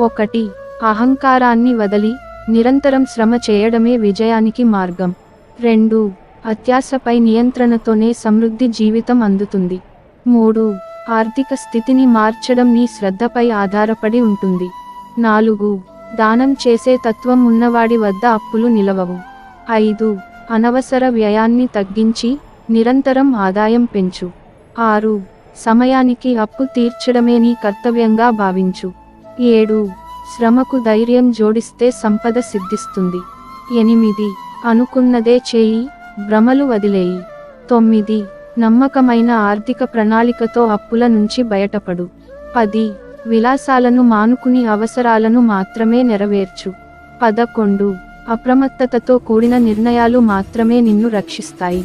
ఒకటి. అహంకారాన్ని వదలి నిరంతరం శ్రమ చేయడమే విజయానికి మార్గం. రెండు. అత్యాశపై నియంత్రణతోనే సమృద్ధి జీవితం అందుతుంది. మూడు. ఆర్థిక స్థితిని మార్చడం నీ శ్రద్ధపై ఆధారపడి ఉంటుంది. నాలుగు. దానం చేసే తత్వం ఉన్నవాడి వద్ద అప్పులు నిలవవు. ఐదు. అనవసర వ్యయాన్ని తగ్గించి నిరంతరం ఆదాయం పెంచు. ఆరు. సమయానికి అప్పు తీర్చడమే నీ కర్తవ్యంగా భావించు. ఏడు. శ్రమకు ధైర్యం జోడిస్తే సంపద సిద్ధిస్తుంది. ఎనిమిది. అనుకున్నదే చేయి భ్రమలు వదిలేయి. తొమ్మిది. నమ్మకమైన ఆర్థిక ప్రణాళికతో అప్పుల నుంచి బయటపడు. పది. విలాసాలను మానుకుని అవసరాలను మాత్రమే నెరవేర్చు. పదకొండు. అప్రమత్తతతో కూడిన నిర్ణయాలు మాత్రమే నిన్ను రక్షిస్తాయి.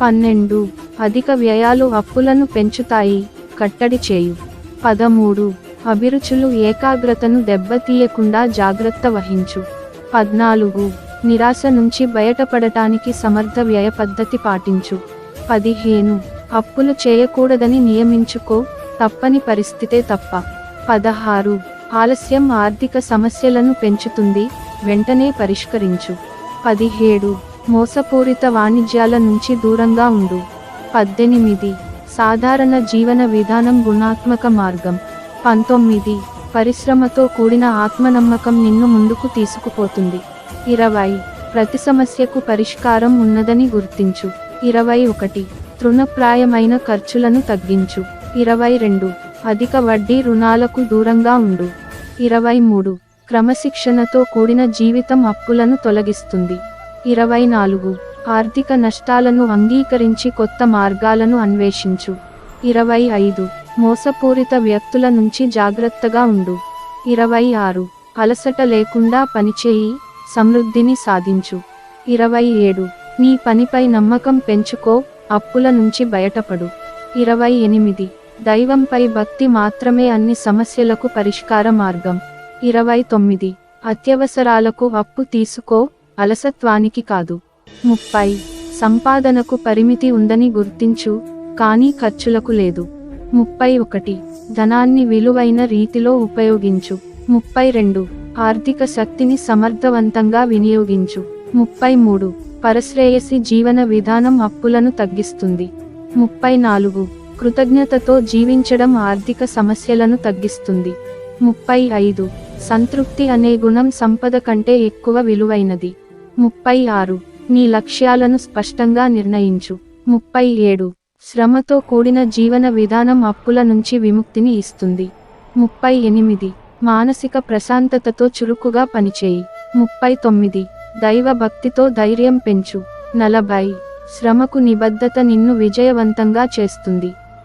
పన్నెండు. అధిక వ్యయాలు అప్పులను పెంచుతాయి కట్టడి చేయు. పదమూడు. అభిరుచులు ఏకాగ్రతను దెబ్బతీయకుండా జాగ్రత్త వహించు. పద్నాలుగు. నిరాశ నుంచి బయటపడటానికి సమర్థ వ్యయ పద్ధతి పాటించు. పదిహేను. అప్పులు చేయకూడదని నియమించుకో తప్పని పరిస్థితే తప్ప. పదహారు. ఆలస్యం ఆర్థిక సమస్యలను పెంచుతుంది వెంటనే పరిష్కరించు. పదిహేడు. మోసపూరిత వాణిజ్యాల నుంచి దూరంగా ఉండు. పద్దెనిమిది. సాధారణ జీవన విధానం గుణాత్మక మార్గం. పంతొమ్మిది. పరిశ్రమతో కూడిన ఆత్మనమ్మకం నిన్ను ముందుకు తీసుకుపోతుంది. ఇరవై. ప్రతి సమస్యకు పరిష్కారం ఉన్నదని గుర్తించు. ఇరవై ఒకటి. తృణప్రాయమైన ఖర్చులను తగ్గించు. ఇరవై రెండు. అధిక వడ్డీ రుణాలకు దూరంగా ఉండు. ఇరవై మూడు. క్రమశిక్షణతో కూడిన జీవితం అప్పులను తొలగిస్తుంది. ఇరవై నాలుగు. ఆర్థిక నష్టాలను అంగీకరించి కొత్త మార్గాలను అన్వేషించు. ఇరవై ఐదు. మోసపూరిత వ్యక్తుల నుంచి జాగ్రత్తగా ఉండు. ఇరవై ఆరు. అలసట లేకుండా పనిచేయి సమృద్ధిని సాధించు. ఇరవై ఏడు. నీ పనిపై నమ్మకం పెంచుకో అప్పుల నుంచి బయటపడు. ఇరవై ఎనిమిది. దైవంపై భక్తి మాత్రమే అన్ని సమస్యలకు పరిష్కార మార్గం. ఇరవై తొమ్మిది. అత్యవసరాలకు అప్పు తీసుకో అలసత్వానికి కాదు. ముప్పై. సంపాదనకు పరిమితి ఉందని గుర్తించు కానీ ఖర్చులకు లేదు. ముప్పై ఒకటి. ధనాన్ని విలువైన రీతిలో ఉపయోగించు. ముప్పై రెండు. ఆర్థిక శక్తిని సమర్థవంతంగా వినియోగించు. ముప్పై మూడు. పరశ్రేయసి జీవన విధానం అప్పులను తగ్గిస్తుంది. ముప్పై నాలుగు. కృతజ్ఞతతో జీవించడం ఆర్థిక సమస్యలను తగ్గిస్తుంది. ముప్పై ఐదు. సంతృప్తి అనే గుణం సంపద కంటే ఎక్కువ విలువైనది. ముప్పై ఆరు. నీ లక్ష్యాలను స్పష్టంగా నిర్ణయించు. ముప్పై ఏడు. శ్రమతో కూడిన జీవన విధానం అప్పుల నుంచి విముక్తిని ఇస్తుంది. ముప్పై ఎనిమిది. మానసిక ప్రశాంతతతో చురుకుగా పనిచేయి. ముప్పై తొమ్మిది. దైవ భక్తితో ధైర్యం పెంచు. నలభై. శ్రమకు నిబద్ధత నిన్ను విజయవంతంగా చేస్తుంది.